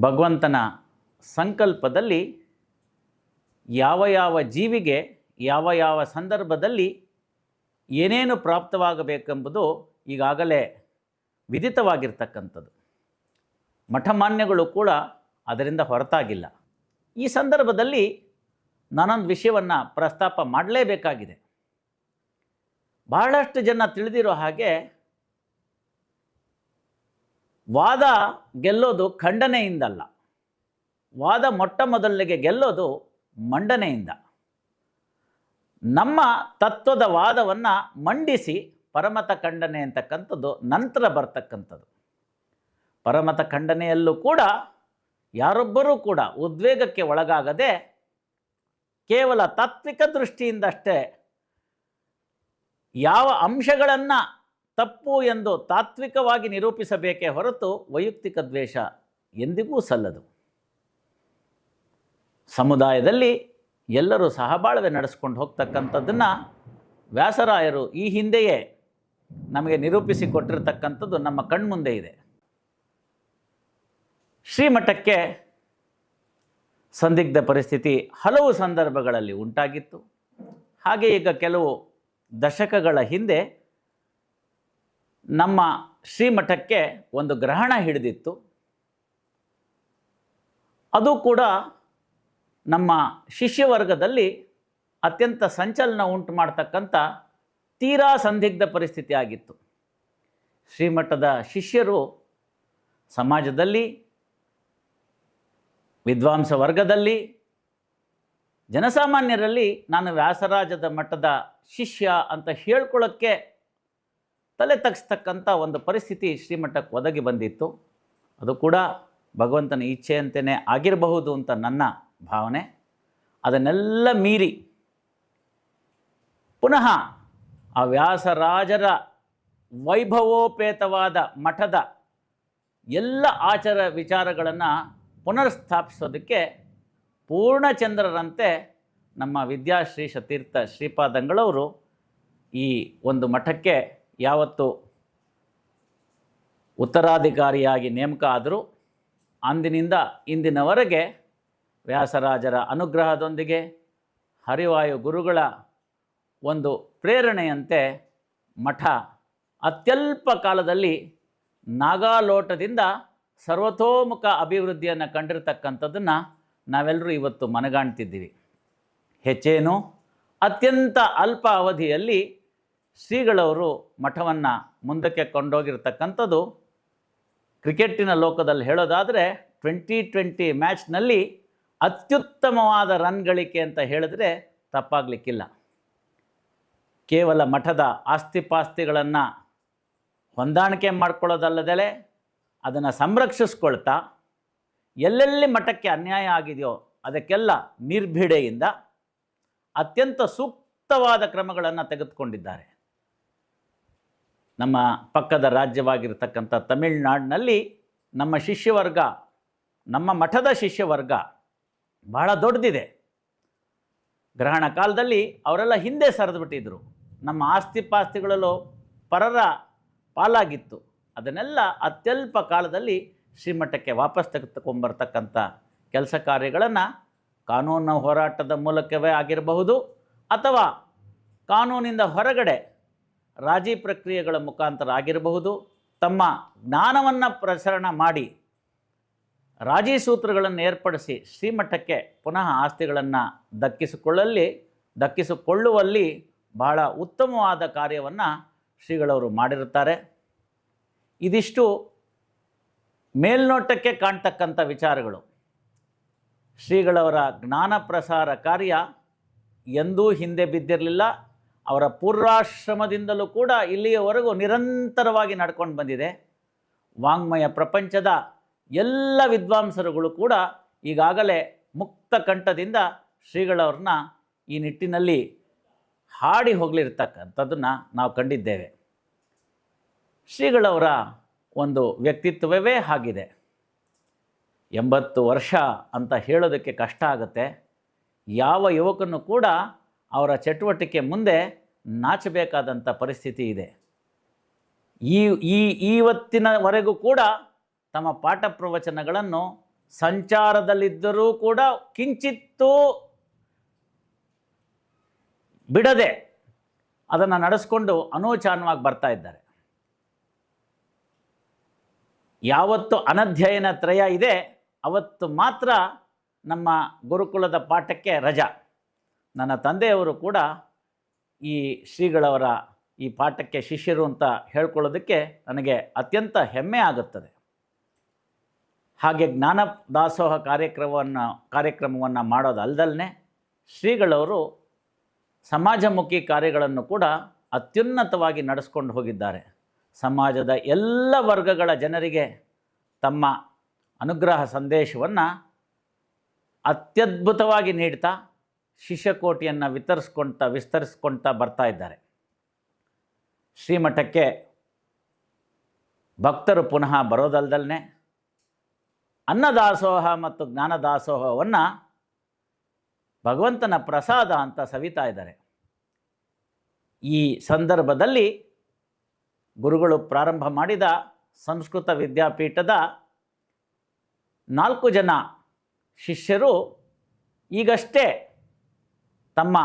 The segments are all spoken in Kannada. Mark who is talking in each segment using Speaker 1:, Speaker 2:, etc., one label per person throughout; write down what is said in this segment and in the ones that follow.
Speaker 1: ಭಗವಂತನ ಸಂಕಲ್ಪದಲ್ಲಿ ಯಾವ ಯಾವ ಜೀವಿಗೆ ಯಾವ ಯಾವ ಸಂದರ್ಭದಲ್ಲಿ ಏನೇನು ಪ್ರಾಪ್ತವಾಗಬೇಕೆಂಬುದು ಈಗಾಗಲೇ ವಿದಿತವಾಗಿರ್ತಕ್ಕಂಥದ್ದು ಮಠಮಾನ್ಯಗಳು ಕೂಡ ಅದರಿಂದ ಹೊರತಾಗಿಲ್ಲ. ಈ ಸಂದರ್ಭದಲ್ಲಿ ನಾನೊಂದು ವಿಷಯವನ್ನು ಪ್ರಸ್ತಾಪ ಮಾಡಲೇಬೇಕಾಗಿದೆ. ಬಹಳಷ್ಟು ಜನ ತಿಳಿದಿರೋ ಹಾಗೆ ವಾದ ಗೆಲ್ಲೋದು ಖಂಡನೆಯಿಂದಲ್ಲ. ವಾದ ಮೊಟ್ಟ ಮೊದಲಿಗೆ ಗೆಲ್ಲೋದು ಮಂಡನೆಯಿಂದ. ನಮ್ಮ ತತ್ವದ ವಾದವನ್ನು ಮಂಡಿಸಿ ಪರಮತ ಖಂಡನೆ ಅಂತಕ್ಕಂಥದ್ದು ನಂತರ ಬರ್ತಕ್ಕಂಥದ್ದು. ಪರಮತ ಖಂಡನೆಯಲ್ಲೂ ಕೂಡ ಯಾರೊಬ್ಬರೂ ಕೂಡ ಉದ್ವೇಗಕ್ಕೆ ಒಳಗಾಗದೆ ಕೇವಲ ತಾತ್ವಿಕ ದೃಷ್ಟಿಯಿಂದಷ್ಟೇ ಯಾವ ಅಂಶಗಳನ್ನು ತಪ್ಪು ಎಂದು ತಾತ್ವಿಕವಾಗಿ ನಿರೂಪಿಸಬೇಕೇ ಹೊರತು ವೈಯಕ್ತಿಕ ದ್ವೇಷ ಎಂದಿಗೂ ಸಲ್ಲದು. ಸಮುದಾಯದಲ್ಲಿ ಎಲ್ಲರೂ ಸಹಬಾಳ್ವೆ ನಡೆಸ್ಕೊಂಡು ಹೋಗ್ತಕ್ಕಂಥದ್ದನ್ನು ವ್ಯಾಸರಾಯರು ಈ ಹಿಂದೆಯೇ ನಮಗೆ ನಿರೂಪಿಸಿ ಕೊಟ್ಟಿರ್ತಕ್ಕಂಥದ್ದು ನಮ್ಮ ಕಣ್ಮುಂದೆ ಇದೆ. ಶ್ರೀಮಠಕ್ಕೆ ಸಂದಿಗ್ಧ ಪರಿಸ್ಥಿತಿ ಹಲವು ಸಂದರ್ಭಗಳಲ್ಲಿ ಉಂಟಾಗಿತ್ತು. ಹಾಗೆ ಈಗ ಕೆಲವು ದಶಕಗಳ ಹಿಂದೆ ನಮ್ಮ ಶ್ರೀಮಠಕ್ಕೆ ಒಂದು ಗ್ರಹಣ ಹಿಡಿದಿತ್ತು. ಅದು ಕೂಡ ನಮ್ಮ ಶಿಷ್ಯವರ್ಗದಲ್ಲಿ ಅತ್ಯಂತ ಸಂಚಲನ ಉಂಟು ಮಾಡ್ತಕ್ಕಂಥ ತೀರಾ ಸಂದಿಗ್ಧ ಪರಿಸ್ಥಿತಿ ಆಗಿತ್ತು. ಶ್ರೀಮಠದ ಶಿಷ್ಯರು ಸಮಾಜದಲ್ಲಿ, ವಿದ್ವಾಂಸ ವರ್ಗದಲ್ಲಿ, ಜನಸಾಮಾನ್ಯರಲ್ಲಿ ನಾನು ವ್ಯಾಸರಾಜದ ಮಠದ ಶಿಷ್ಯ ಅಂತ ಹೇಳ್ಕೊಳ್ಳೋಕ್ಕೆ ತಲೆ ತಗ್ಸ್ತಕ್ಕಂಥ ಒಂದು ಪರಿಸ್ಥಿತಿ ಶ್ರೀಮಠಕ್ಕೆ ಒದಗಿ ಬಂದಿತ್ತು. ಅದು ಕೂಡ ಭಗವಂತನ ಇಚ್ಛೆಯಂತೆಯೇ ಆಗಿರಬಹುದು ಅಂತ ನನ್ನ ಭಾವನೆ. ಅದನ್ನೆಲ್ಲ ಮೀರಿ ಪುನಃ ಆ ವ್ಯಾಸರಾಜರ ವೈಭವೋಪೇತವಾದ ಮಠದ ಎಲ್ಲ ಆಚಾರ ವಿಚಾರಗಳನ್ನು ಪುನರ್ಸ್ಥಾಪಿಸೋದಕ್ಕೆ ಪೂರ್ಣಚಂದ್ರರಂತೆ ನಮ್ಮ ವಿದ್ಯಾಶ್ರೀ ಸತೀರ್ಥ ಶ್ರೀಪಾದಂಗಳವರು ಈ ಒಂದು ಮಠಕ್ಕೆ ಯಾವತ್ತು ಉತ್ತರಾಧಿಕಾರಿಯಾಗಿ ನೇಮಕ ಆದರೂ ಅಂದಿನಿಂದ ಇಂದಿನವರೆಗೆ ವ್ಯಾಸರಾಜರ ಅನುಗ್ರಹದೊಂದಿಗೆ ಹರಿವಾಯು ಗುರುಗಳ ಒಂದು ಪ್ರೇರಣೆಯಂತೆ ಮಠ ಅತ್ಯಲ್ಪ ಕಾಲದಲ್ಲಿ ನಾಗಾಲೋಟದಿಂದ ಸರ್ವತೋಮುಖ ಅಭಿವೃದ್ಧಿಯನ್ನು ಕಂಡಿರ್ತಕ್ಕಂಥದ್ದನ್ನು ನಾವೆಲ್ಲರೂ ಇವತ್ತು ಮನಗಾಣ್ತಿದ್ದೀವಿ. ಹೆಚ್ಚೇನು? ಅತ್ಯಂತ ಅಲ್ಪ ಅವಧಿಯಲ್ಲಿ ಶ್ರೀಗಳವರು ಮಠವನ್ನು ಮುಂದಕ್ಕೆ ಕೊಂಡೋಗಿರ್ತಕ್ಕಂಥದ್ದು ಕ್ರಿಕೆಟ್ಟಿನ ಲೋಕದಲ್ಲಿ ಹೇಳೋದಾದರೆ ಟ್ವೆಂಟಿ ಟ್ವೆಂಟಿ ಮ್ಯಾಚ್ನಲ್ಲಿ ಅತ್ಯುತ್ತಮವಾದ ರನ್ ಗಳಿಕೆ ಅಂತ ಹೇಳಿದ್ರೆ ತಪ್ಪಾಗಲಿಕ್ಕಿಲ್ಲ. ಕೇವಲ ಮಠದ ಆಸ್ತಿಪಾಸ್ತಿಗಳನ್ನು ಹೊಂದಾಣಿಕೆ ಮಾಡ್ಕೊಳ್ಳೋದಲ್ಲದೆ ಅದನ್ನು ಸಂರಕ್ಷಿಸ್ಕೊಳ್ತಾ ಎಲ್ಲೆಲ್ಲಿ ಮಠಕ್ಕೆ ಅನ್ಯಾಯ ಆಗಿದೆಯೋ ಅದಕ್ಕೆಲ್ಲ ನಿರ್ಭಿಡೆಯಿಂದ ಅತ್ಯಂತ ಸೂಕ್ತವಾದ ಕ್ರಮಗಳನ್ನು ತೆಗೆದುಕೊಂಡಿದ್ದಾರೆ. ನಮ್ಮ ಪಕ್ಕದ ರಾಜ್ಯವಾಗಿರ್ತಕ್ಕಂಥ ತಮಿಳುನಾಡಿನಲ್ಲಿ ನಮ್ಮ ಶಿಷ್ಯವರ್ಗ, ನಮ್ಮ ಮಠದ ಶಿಷ್ಯವರ್ಗ ಬಹಳ ದೊಡ್ಡದಿದೆ. ಗ್ರಹಣ ಕಾಲದಲ್ಲಿ ಅವರೆಲ್ಲ ಹಿಂದೆ ಸರಿದು ಬಿಟ್ಟಿದ್ರು. ನಮ್ಮ ಆಸ್ತಿ ಪಾಸ್ತಿಗಳಲ್ಲೂ ಪರರ ಪಾಲಾಗಿತ್ತು. ಅದನ್ನೆಲ್ಲ ಅತ್ಯಲ್ಪ ಕಾಲದಲ್ಲಿ ಶ್ರೀಮಠಕ್ಕೆ ವಾಪಸ್ ತೆಗೆದುಕೊಂಬರ್ತಕ್ಕಂಥ ಕೆಲಸ ಕಾರ್ಯಗಳನ್ನು ಕಾನೂನು ಹೋರಾಟದ ಮೂಲಕವೇ ಆಗಿರಬಹುದು ಅಥವಾ ಕಾನೂನಿಂದ ಹೊರಗಡೆ ರಾಜಿ ಪ್ರಕ್ರಿಯೆಗಳ ಮುಖಾಂತರ ಆಗಿರಬಹುದು ತಮ್ಮ ಜ್ಞಾನವನ್ನು ಪ್ರಸರಣ ಮಾಡಿ ರಾಜಿ ಸೂತ್ರಗಳನ್ನು ಏರ್ಪಡಿಸಿ ಶ್ರೀಮಠಕ್ಕೆ ಪುನಃ ಆಸ್ತಿಗಳನ್ನು ದಕ್ಕಿಸಿಕೊಳ್ಳಲ್ಲಿ, ದಕ್ಕಿಸಿಕೊಳ್ಳುವಲ್ಲಿ ಬಹಳ ಉತ್ತಮವಾದ ಕಾರ್ಯವನ್ನು ಶ್ರೀಗಳವರು ಮಾಡಿರುತ್ತಾರೆ. ಇದಿಷ್ಟು ಮೇಲ್ನೋಟಕ್ಕೆ ಕಾಣ್ತಕ್ಕಂಥ ವಿಚಾರಗಳು. ಶ್ರೀಗಳವರ ಜ್ಞಾನ ಪ್ರಸಾರ ಕಾರ್ಯ ಎಂದೂ ಹಿಂದೆ ಬಿದ್ದಿರಲಿಲ್ಲ. ಅವರ ಪೂರ್ವಾಶ್ರಮದಿಂದಲೂ ಕೂಡ ಇಲ್ಲಿಯವರೆಗೂ ನಿರಂತರವಾಗಿ ನಡ್ಕೊಂಡು ಬಂದಿದೆ. ವಾಂಗ್ಮಯ ಪ್ರಪಂಚದ ಎಲ್ಲ ವಿದ್ವಾಂಸರುಗಳು ಕೂಡ ಈಗಾಗಲೇ ಮುಕ್ತ ಕಂಠದಿಂದ ಶ್ರೀಗಳವ್ರನ್ನ ಈ ನಿಟ್ಟಿನಲ್ಲಿ ಹಾಡಿ ಹೋಗಲಿರ್ತಕ್ಕಂಥದ್ದನ್ನು ನಾವು ಕಂಡಿದ್ದೇವೆ. ಶ್ರೀಗಳವರ ಒಂದು ವ್ಯಕ್ತಿತ್ವವೇ ಆಗಿದೆ. ಎಂಬತ್ತು ವರ್ಷ ಅಂತ ಹೇಳೋದಕ್ಕೆ ಕಷ್ಟ ಆಗುತ್ತೆ. ಯಾವ ಯುವಕನು ಕೂಡ ಅವರ ಚಟುವಟಿಕೆ ಮುಂದೆ ನಾಚಬೇಕಾದಂಥ ಪರಿಸ್ಥಿತಿ ಇದೆ. ಈ ಈ ಇವತ್ತಿನವರೆಗೂ ಕೂಡ ತಮ್ಮ ಪಾಠ ಪ್ರವಚನಗಳನ್ನು ಸಂಚಾರದಲ್ಲಿದ್ದರೂ ಕೂಡ ಕಿಂಚಿತ್ತೂ ಬಿಡದೆ ಅದನ್ನು ನಡೆಸ್ಕೊಂಡು ಅನೂಚಾನವಾಗಿ ಬರ್ತಾ ಇದ್ದಾರೆ. ಯಾವತ್ತು ಅನಧ್ಯಯನ ತ್ರಯ ಇದೆ, ಅವತ್ತು ಮಾತ್ರ ನಮ್ಮ ಗುರುಕುಲದ ಪಾಠಕ್ಕೆ ರಜಾ. ನನ್ನ ತಂದೆಯವರು ಕೂಡ ಈ ಶ್ರೀಗಳವರ ಈ ಪಾಠಕ್ಕೆ ಶಿಷ್ಯರು ಅಂತ ಹೇಳ್ಕೊಳ್ಳೋದಕ್ಕೆ ನನಗೆ ಅತ್ಯಂತ ಹೆಮ್ಮೆ ಆಗುತ್ತದೆ. ಹಾಗೆ ಜ್ಞಾನ ದಾಸೋಹ ಕಾರ್ಯಕ್ರಮವನ್ನು ಕಾರ್ಯಕ್ರಮವನ್ನು ಮಾಡೋದಲ್ಲದಲ್ಲೇ ಶ್ರೀಗಳವರು ಸಮಾಜಮುಖಿ ಕಾರ್ಯಗಳನ್ನು ಕೂಡ ಅತ್ಯುನ್ನತವಾಗಿ ನಡೆಸ್ಕೊಂಡು ಹೋಗಿದ್ದಾರೆ. ಸಮಾಜದ ಎಲ್ಲ ವರ್ಗಗಳ ಜನರಿಗೆ ತಮ್ಮ ಅನುಗ್ರಹ ಸಂದೇಶವನ್ನು ಅತ್ಯದ್ಭುತವಾಗಿ ನೀಡ್ತಾ ಶಿಷ್ಯಕೋಟಿಯನ್ನು ವಿತರಿಸ್ಕೊಳ್ತಾ ವಿಸ್ತರಿಸ್ಕೊಳ್ತಾ ಬರ್ತಾ ಇದ್ದಾರೆ. ಶ್ರೀಮಠಕ್ಕೆ ಭಕ್ತರು ಪುನಃ ಬರೋದಲ್ದಲ್ಲೇ ಅನ್ನದಾಸೋಹ ಮತ್ತು ಜ್ಞಾನದಾಸೋಹವನ್ನು ಭಗವಂತನ ಪ್ರಸಾದ ಅಂತ ಸವಿತಾ ಇದ್ದಾರೆ. ಈ ಸಂದರ್ಭದಲ್ಲಿ ಗುರುಗಳು ಪ್ರಾರಂಭ ಮಾಡಿದ ಸಂಸ್ಕೃತ ವಿದ್ಯಾಪೀಠದ ನಾಲ್ಕು ಜನ ಶಿಷ್ಯರು ಈಗಷ್ಟೇ ತಮ್ಮ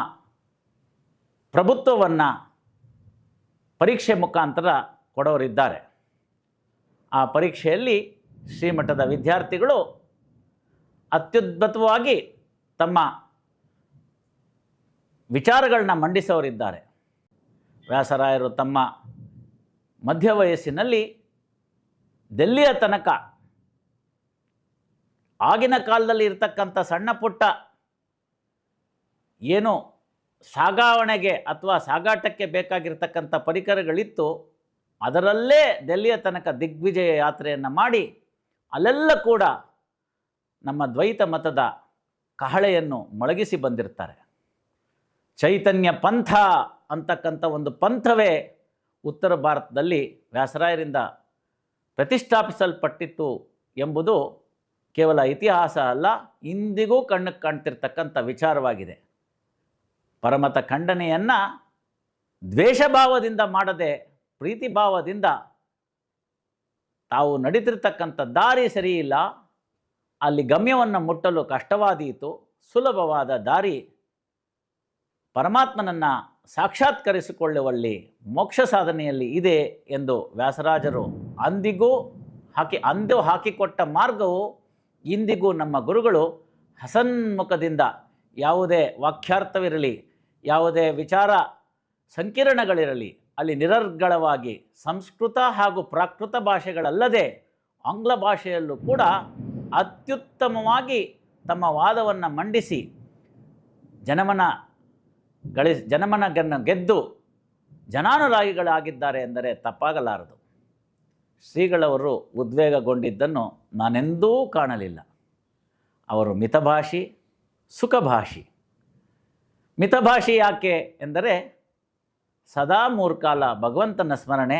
Speaker 1: ಪ್ರಭುತ್ವವನ್ನು ಪರೀಕ್ಷೆ ಮುಖಾಂತರ ಕೊಡೋರಿದ್ದಾರೆ. ಆ ಪರೀಕ್ಷೆಯಲ್ಲಿ ಶ್ರೀಮಠದ ವಿದ್ಯಾರ್ಥಿಗಳು ಅತ್ಯುದ್ಭುತವಾಗಿ ತಮ್ಮ ವಿಚಾರಗಳನ್ನ ಮಂಡಿಸೋರಿದ್ದಾರೆ. ವ್ಯಾಸರಾಯರು ತಮ್ಮ ಮಧ್ಯ ವಯಸ್ಸಿನಲ್ಲಿ ದೆಲ್ಲಿಯ ತನಕ ಆಗಿನ ಕಾಲದಲ್ಲಿ ಇರತಕ್ಕಂಥ ಸಣ್ಣ ಪುಟ್ಟ ಏನು ಸಾಗಾವಣೆಗೆ ಅಥವಾ ಸಾಗಾಟಕ್ಕೆ ಬೇಕಾಗಿರ್ತಕ್ಕಂಥ ಪರಿಕರಗಳಿತ್ತು, ಅದರಲ್ಲೇ ದೆಲ್ಲಿಯ ತನಕ ದಿಗ್ವಿಜಯ ಯಾತ್ರೆಯನ್ನು ಮಾಡಿ, ಅಲ್ಲೆಲ್ಲ ಕೂಡ ನಮ್ಮ ದ್ವೈತ ಮತದ ಕಹಳೆಯನ್ನು ಮೊಳಗಿಸಿ ಬಂದಿರ್ತಾರೆ. ಚೈತನ್ಯ ಪಂಥ ಅಂತಕ್ಕಂಥ ಒಂದು ಪಂಥವೇ ಉತ್ತರ ಭಾರತದಲ್ಲಿ ವ್ಯಾಸರಾಯರಿಂದ ಪ್ರತಿಷ್ಠಾಪಿಸಲ್ಪಟ್ಟಿತ್ತು ಎಂಬುದು ಕೇವಲ ಇತಿಹಾಸ ಅಲ್ಲ, ಇಂದಿಗೂ ಕಣ್ಣಿಗೆ ಕಾಣ್ತಿರ್ತಕ್ಕಂಥ ವಿಚಾರವಾಗಿದೆ. ಪರಮತ ಖಂಡನೆಯನ್ನು ದ್ವೇಷಭಾವದಿಂದ ಮಾಡದೆ, ಪ್ರೀತಿಭಾವದಿಂದ ತಾವು ನಡೀತಿರ್ತಕ್ಕಂಥ ದಾರಿ ಸರಿಯಿಲ್ಲ. ಅಲ್ಲಿ ಗಮ್ಯವನ್ನು ಮುಟ್ಟಲು ಕಷ್ಟವಾದೀತು. ಸುಲಭವಾದ ದಾರಿ. ಪರಮಾತ್ಮನನ್ನು ಸಾಕ್ಷಾತ್ಕರಿಸಿಕೊಳ್ಳುವಲ್ಲಿ ಮೋಕ್ಷ ಸಾಧನೆಯಲ್ಲಿ ಇದೆ ಎಂದು ವ್ಯಾಸರಾಜರು ಅಂದಿಗೂ ಹಾಕಿ, ಅಂದು ಹಾಕಿಕೊಟ್ಟ ಮಾರ್ಗವು ಇಂದಿಗೂ ನಮ್ಮ ಗುರುಗಳು ಹಸನ್ಮುಖದಿಂದ ಯಾವುದೇ ವಾಕ್ಯಾರ್ಥವಿರಲಿ ಯಾವುದೇ ವಿಚಾರ ಸಂಕಿರಣಗಳಿರಲಿ, ಅಲ್ಲಿ ನಿರರ್ಗಳವಾಗಿ ಸಂಸ್ಕೃತ ಹಾಗೂ ಪ್ರಾಕೃತ ಭಾಷೆಗಳಲ್ಲದೆ ಆಂಗ್ಲ ಭಾಷೆಯಲ್ಲೂ ಕೂಡ ಅತ್ಯುತ್ತಮವಾಗಿ ತಮ್ಮ ವಾದವನ್ನು ಮಂಡಿಸಿ ಜನಮನ ಗಳಿಸ್, ಜನಮನಗನ್ನು ಗೆದ್ದು ಜನಾನುರಾಗಿಗಳಾಗಿದ್ದಾರೆ ಎಂದರೆ ತಪ್ಪಾಗಲಾರದು. ಶ್ರೀಗಳವರು ಉದ್ವೇಗಗೊಂಡಿದ್ದನ್ನು ನಾನೆಂದೂ ಕಾಣಲಿಲ್ಲ. ಅವರು ಮಿತಭಾಷಿ, ಸುಖಭಾಷಿ. ಮಿತಭಾಷಿ ಯಾಕೆ ಎಂದರೆ ಸದಾ ಮೂರ್ಕಾಲ ಭಗವಂತನ ಸ್ಮರಣೆ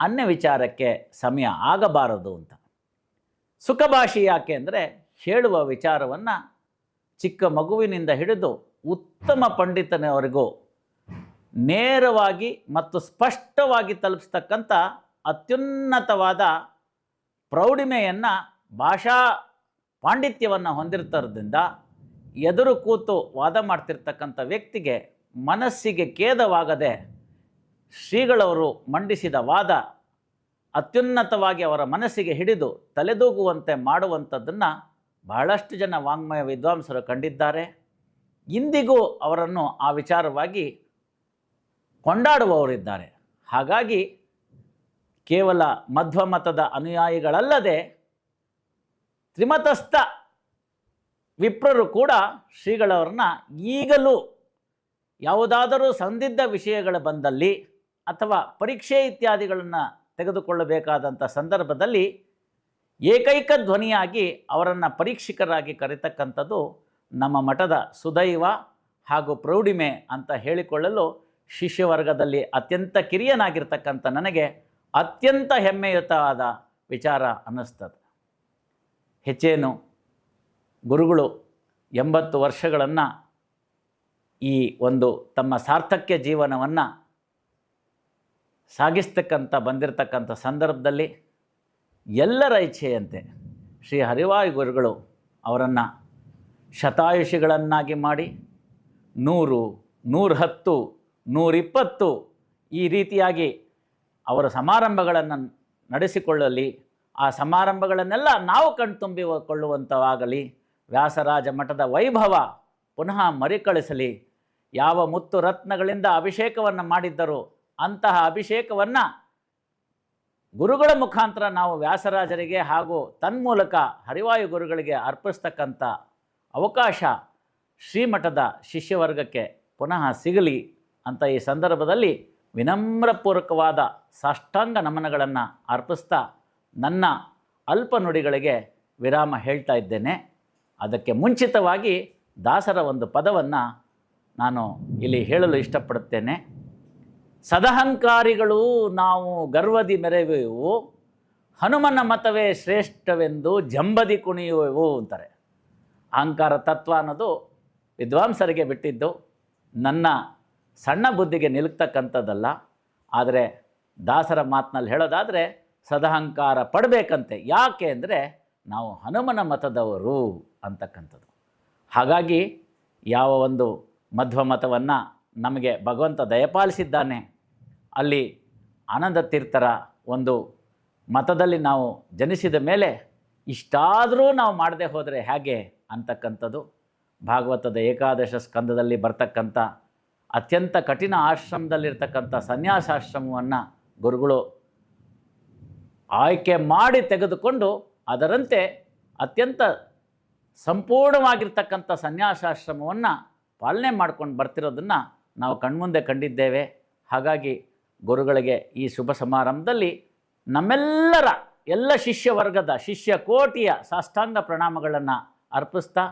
Speaker 1: ಅನ್ಯ ವಿಚಾರಕ್ಕೆ ಸಮಯ ಆಗಬಾರದು ಅಂತ. ಸುಖಭಾಷಿ ಯಾಕೆ ಅಂದರೆ ಹೇಳುವ ವಿಚಾರವನ್ನು ಚಿಕ್ಕ ಮಗುವಿನಿಂದ ಹಿಡಿದು ಉತ್ತಮ ಪಂಡಿತನವರೆಗೂ ನೇರವಾಗಿ ಮತ್ತು ಸ್ಪಷ್ಟವಾಗಿ ತಲುಪಿಸ್ತಕ್ಕಂಥ ಅತ್ಯುನ್ನತವಾದ ಪ್ರೌಢಿಮೆಯನ್ನು ಭಾಷಾ ಪಾಂಡಿತ್ಯವನ್ನು ಹೊಂದಿರ್ತದ್ರಿಂದ ಎದುರು ಕೂತು ವಾದ ಮಾಡ್ತಿರ್ತಕ್ಕಂಥ ವ್ಯಕ್ತಿಗೆ ಮನಸ್ಸಿಗೆ ಖೇದವಾಗದೆ ಶ್ರೀಗಳವರು ಮಂಡಿಸಿದ ವಾದ ಅತ್ಯುನ್ನತವಾಗಿ ಅವರ ಮನಸ್ಸಿಗೆ ಹಿಡಿದು ತಲೆದೂಗುವಂತೆ ಮಾಡುವಂಥದ್ದನ್ನು ಬಹಳಷ್ಟು ಜನ ವಾಂಗ್ಮಯ ವಿದ್ವಾಂಸರು ಕಂಡಿದ್ದಾರೆ. ಇಂದಿಗೂ ಅವರನ್ನು ಆ ವಿಚಾರವಾಗಿ ಕೊಂಡಾಡುವವರಿದ್ದಾರೆ. ಹಾಗಾಗಿ ಕೇವಲ ಮಧ್ವಮತದ ಅನುಯಾಯಿಗಳಲ್ಲದೆ ತ್ರಿಮತಸ್ಥ ವಿಪ್ರರು ಕೂಡ ಶ್ರೀಗಳವ್ರನ್ನ ಈಗಲೂ ಯಾವುದಾದರೂ ಸಂದಿದ್ಧ ವಿಷಯಗಳು ಬಂದಲ್ಲಿ ಅಥವಾ ಪರೀಕ್ಷೆ ಇತ್ಯಾದಿಗಳನ್ನು ತೆಗೆದುಕೊಳ್ಳಬೇಕಾದಂಥ ಸಂದರ್ಭದಲ್ಲಿ ಏಕೈಕ ಧ್ವನಿಯಾಗಿ ಅವರನ್ನು ಪರೀಕ್ಷಕರಾಗಿ ಕರೆತಕ್ಕಂಥದ್ದು ನಮ್ಮ ಮಠದ ಸುದೈವ ಹಾಗೂ ಪ್ರೌಢಿಮೆ ಅಂತ ಹೇಳಿಕೊಳ್ಳಲು ಶಿಷ್ಯವರ್ಗದಲ್ಲಿ ಅತ್ಯಂತ ಕಿರಿಯನಾಗಿರ್ತಕ್ಕಂಥ ನನಗೆ ಅತ್ಯಂತ ಹೆಮ್ಮೆಯುತವಾದ ವಿಚಾರ ಅನ್ನಿಸ್ತದೆ. ಹೆಚ್ಚೇನು ಗುರುಗಳು ಎಂಬತ್ತು ವರ್ಷಗಳನ್ನು ಈ ಒಂದು ತಮ್ಮ ಸಾರ್ಥಕ್ಯ ಜೀವನವನ್ನು ಸಾಗಿಸ್ತಕ್ಕಂಥ, ಬಂದಿರತಕ್ಕಂಥ ಸಂದರ್ಭದಲ್ಲಿ ಎಲ್ಲರ ಇಚ್ಛೆಯಂತೆ ಶ್ರೀ ಹರಿವಾಯು ಗುರುಗಳು ಅವರನ್ನು ಶತಾಯುಷಿಗಳನ್ನಾಗಿ ಮಾಡಿ ನೂರು ನೂರ ಹತ್ತು ನೂರಿಪ್ಪತ್ತು ಈ ರೀತಿಯಾಗಿ ಅವರ ಸಮಾರಂಭಗಳನ್ನು ನಡೆಸಿಕೊಳ್ಳಲಿ. ಆ ಸಮಾರಂಭಗಳನ್ನೆಲ್ಲ ನಾವು ಕಣ್ತುಂಬಿಕೊಳ್ಳುವಂಥವಾಗಲಿ ವ್ಯಾಸರಾಜ ಮಠದ ವೈಭವ ಪುನಃ ಮರಿಕಳಿಸಲಿ. ಯಾವ ಮುತ್ತು ರತ್ನಗಳಿಂದ ಅಭಿಷೇಕವನ್ನು ಮಾಡಿದ್ದರು ಅಂತಹ ಅಭಿಷೇಕವನ್ನು ಗುರುಗಳ ಮುಖಾಂತರ ನಾವು ವ್ಯಾಸರಾಜರಿಗೆ ಹಾಗೂ ತನ್ಮೂಲಕ ಹರಿವಾಯು ಗುರುಗಳಿಗೆ ಅರ್ಪಿಸ್ತಕ್ಕಂಥ ಅವಕಾಶ ಶ್ರೀಮಠದ ಶಿಷ್ಯವರ್ಗಕ್ಕೆ ಪುನಃ ಸಿಗಲಿ ಅಂತ ಈ ಸಂದರ್ಭದಲ್ಲಿ ವಿನಮ್ರಪೂರ್ವಕವಾದ ಸಾಷ್ಟಾಂಗ ನಮನಗಳನ್ನು ಅರ್ಪಿಸ್ತಾ ನನ್ನ ಅಲ್ಪ ನುಡಿಗಳಿಗೆ ವಿರಾಮ ಹೇಳ್ತಾ ಇದ್ದೇನೆ. ಅದಕ್ಕೆ ಮುಂಚಿತವಾಗಿ ದಾಸರ ಒಂದು ಪದವನ್ನು ನಾನು ಇಲ್ಲಿ ಹೇಳಲು ಇಷ್ಟಪಡುತ್ತೇನೆ. ಸದಹಂಕಾರಿಗಳು ನಾವು ಗರ್ವದಿ ಮೆರೆಯುವೆವು, ಹನುಮನ ಮತವೇ ಶ್ರೇಷ್ಠವೆಂದು ಜಂಬದಿ ಕುಣಿಯುವೆವು ಅಂತಾರೆ. ಅಹಂಕಾರ ತತ್ವ ಅನ್ನೋದು ವಿದ್ವಾಂಸರಿಗೆ ಬಿಟ್ಟಿದ್ದು, ನನ್ನ ಸಣ್ಣ ಬುದ್ಧಿಗೆ ನಿಲುಕ್ತಕ್ಕಂಥದ್ದಲ್ಲ. ಆದರೆ ದಾಸರ ಮಾತಿನಲ್ಲಿ ಹೇಳೋದಾದರೆ, ಸದಹಂಕಾರ ಪಡಬೇಕಂತೆ. ಯಾಕೆ ಅಂದರೆ, ನಾವು ಹನುಮನ ಮತದವರು. ಅಂತಕ್ಕಂಥದ್ದು. ಹಾಗಾಗಿ ಯಾವ ಒಂದು ಮಧ್ವ ಮತವನ್ನು ನಮಗೆ ಭಗವಂತ ದಯಪಾಲಿಸಿದ್ದಾನೆ, ಅಲ್ಲಿ ಆನಂದ ತೀರ್ಥರ ಒಂದು ಮತದಲ್ಲಿ ನಾವು ಜನಿಸಿದ ಮೇಲೆ ಇಷ್ಟಾದರೂ ನಾವು ಮಾಡದೆ ಹೋದರೆ ಹೇಗೆ ಅಂತಕ್ಕಂಥದ್ದು, ಭಾಗವತದ ಏಕಾದಶ ಸ್ಕಂದದಲ್ಲಿ ಬರ್ತಕ್ಕಂಥ ಅತ್ಯಂತ ಕಠಿಣ ಆಶ್ರಮದಲ್ಲಿರ್ತಕ್ಕಂಥ ಸನ್ಯಾಸಾಶ್ರಮವನ್ನು ಗುರುಗಳು ಆಯ್ಕೆ ಮಾಡಿ ತೆಗೆದುಕೊಂಡು ಅದರಂತೆ ಅತ್ಯಂತ ಸಂಪೂರ್ಣವಾಗಿರ್ತಕ್ಕಂಥ ಸನ್ಯಾಸಾಶ್ರಮವನ್ನು ಪಾಲನೆ ಮಾಡ್ಕೊಂಡು ಬರ್ತಿರೋದನ್ನು ನಾವು ಕಣ್ಮುಂದೆ ಕಂಡಿದ್ದೇವೆ. ಹಾಗಾಗಿ ಗುರುಗಳಿಗೆ ಈ ಶುಭ ಸಮಾರಂಭದಲ್ಲಿ ನಮ್ಮೆಲ್ಲರ ಎಲ್ಲ ಶಿಷ್ಯ ವರ್ಗದ, ಶಿಷ್ಯ ಕೋಟಿಯ ಸಾಷ್ಟಾಂಗ ಪ್ರಣಾಮಗಳನ್ನು ಅರ್ಪಿಸ್ತಾ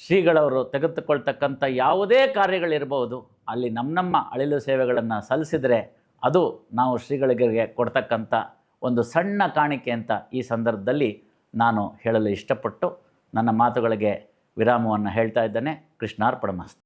Speaker 1: ಶ್ರೀಗಳವರು ತೆಗೆದುಕೊಳ್ತಕ್ಕಂಥ ಯಾವುದೇ ಕಾರ್ಯಗಳಿರ್ಬೋದು, ಅಲ್ಲಿ ನಮ್ಮ ನಮ್ಮ ಅಳಿಲು ಸೇವೆಗಳನ್ನು ಸಲ್ಲಿಸಿದರೆ ಅದು ನಾವು ಶ್ರೀಗಳಿಗೆ ಕೊಡ್ತಕ್ಕಂಥ ಒಂದು ಸಣ್ಣ ಕಾಣಿಕೆ ಅಂತ ಈ ಸಂದರ್ಭದಲ್ಲಿ ನಾನು ಹೇಳಲು ಇಷ್ಟಪಟ್ಟು ನನ್ನ ಮಾತುಗಳಿಗೆ ವಿರಾಮವನ್ನು ಹೇಳ್ತಾ ಇದ್ದೇನೆ. ಕೃಷ್ಣಾರ್ಪಣಮಸ್ತು.